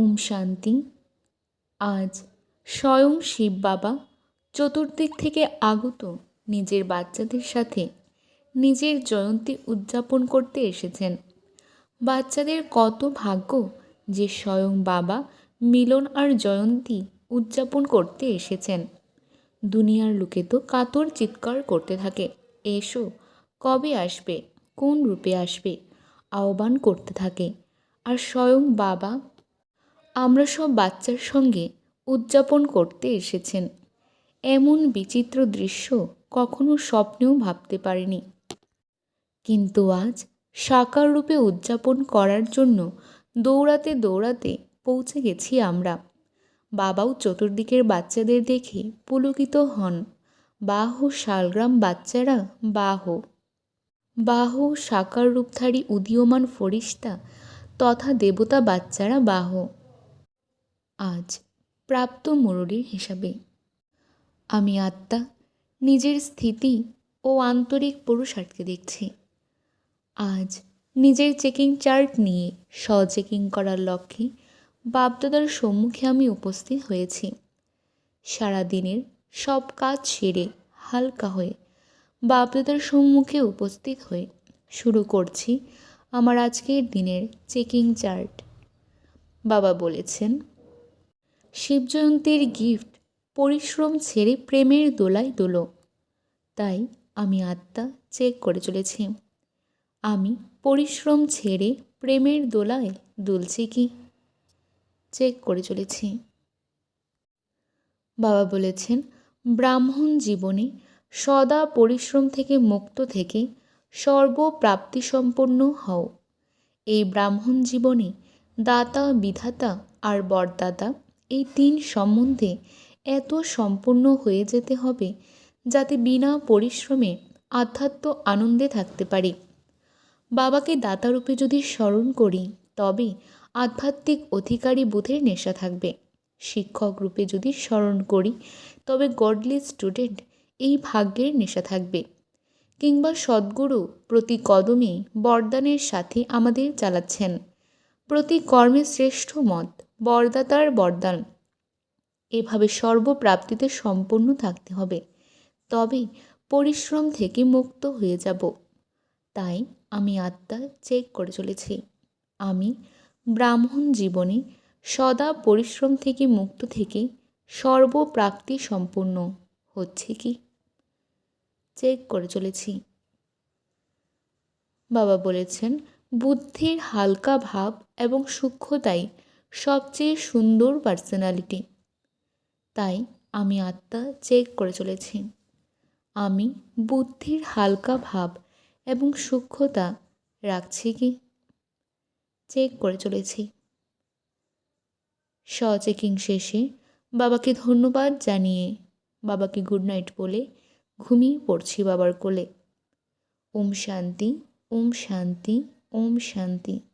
ওম শান্তি। আজ স্বয়ং শিব বাবা চতুর্দিক থেকে আগত নিজের বাচ্চাদের সাথে নিজের জয়ন্তী উদযাপন করতে এসেছেন। বাচ্চাদের কত ভাগ্য যে স্বয়ং বাবা মিলন আর জয়ন্তী উদযাপন করতে এসেছেন। দুনিয়ার লোকে তো কাতর চিৎকার করতে থাকে। এসো, কবে আসবে? কোন রূপে আসবে? আহ্বান করতে থাকে। আর স্বয়ং বাবা আমরা সব বাচ্চার সঙ্গে উদযাপন করতে এসেছেন। এমন বিচিত্র দৃশ্য কখনো স্বপ্নেও ভাবতে পারিনি। কিন্তু আজ সাকার রূপে উদযাপন করার জন্য দৌড়াতে দৌড়াতে পৌঁছে গেছি আমরা। বাবাও চতুর্দিকের বাচ্চাদের দেখে পুলকিত হন। বাহ, শালগ্রাম বাচ্চারা, বাহ। বাহ, সাকার রূপধারী উদীয়মান ফরিস্তা তথা দেবতা বাচ্চারা, বাহ। আজ প্রাপ্ত মুরলীর হিসাবে। আমি আত্মা, নিজের স্থিতি ও আন্তরিক পুরুষার্থকে দেখছি। আজ নিজের চেকিং চার্ট নিয়ে স্ব চেকিং করার লক্ষ্যে বাপদাদার সম্মুখে আমি উপস্থিত হয়েছি। সারা দিনের সব কাজ সেরে হালকা হয়ে বাপদাদার সম্মুখে উপস্থিত হয়ে শুরু করছি আমার আজকের দিনের চেকিং চার্ট। বাবা বলেছেন শিবজয়ন্তীর গিফট, পরিশ্রম ছেড়ে প্রেমের দোলায় দোলো। তাই আমি আত্মা চেক করে চলেছি। আমি পরিশ্রম ছেড়ে প্রেমের দোলায় দুলছি কি? চেক করে চলেছি। বাবা বলেছেন, ব্রাহ্মণ জীবনে সদা পরিশ্রম থেকে মুক্ত থেকে সর্বপ্রাপ্তিসম্পন্ন হও। এই ব্রাহ্মণ জীবনে দাতা, বিধাতা আর বরদাতা এই তিন সম্বন্ধে এত সম্পূর্ণ হয়ে যেতে হবে যাতে বিনা পরিশ্রমে আধ্যাত্ম আনন্দে থাকতে পারি। বাবাকে দাতারূপে যদি স্মরণ করি, তবে আধ্যাত্মিক অধিকারী বোধের নেশা থাকবে। শিক্ষক রূপে যদি স্মরণ করি, তবে গডলি স্টুডেন্ট এই ভাগ্যের নেশা থাকবে। কিংবা সদ্গুরু প্রতি কদমে বরদানের সাথে আমাদের চালাচ্ছেন। প্রতি কর্মে শ্রেষ্ঠ মত বরদাতার বরদান। এভাবে সর্বপ্রাপ্তিতে সম্পন্ন থাকতে হবে। তবে পরিশ্রম থেকে মুক্ত হয়ে যাব। তাই আমি আত্মা চেক করে চলেছি। আমি ব্রাহ্মণ জীবনে সদা পরিশ্রম থেকে মুক্ত থেকে সর্বপ্রাপ্তি সম্পূর্ণ হচ্ছে কি? চেক করে চলেছি। বাবা বলেছেন, বুদ্ধির হালকা ভাব এবং সূক্ষ্মতাই সবচেয়ে সুন্দর পার্সোনালিটি তাই আমি আত্মা চেক করে চলেছি। আমি বুদ্ধির হালকা ভাব এবং সূক্ষ্মতা রাখছি কি? চেক করে চলেছি। স চেকিং শেষে বাবাকে ধন্যবাদ জানিয়ে বাবাকে গুড নাইট বলে ঘুমিয়ে পড়ছি বাবার কোলে। ওম শান্তি ওম শান্তি ওম শান্তি।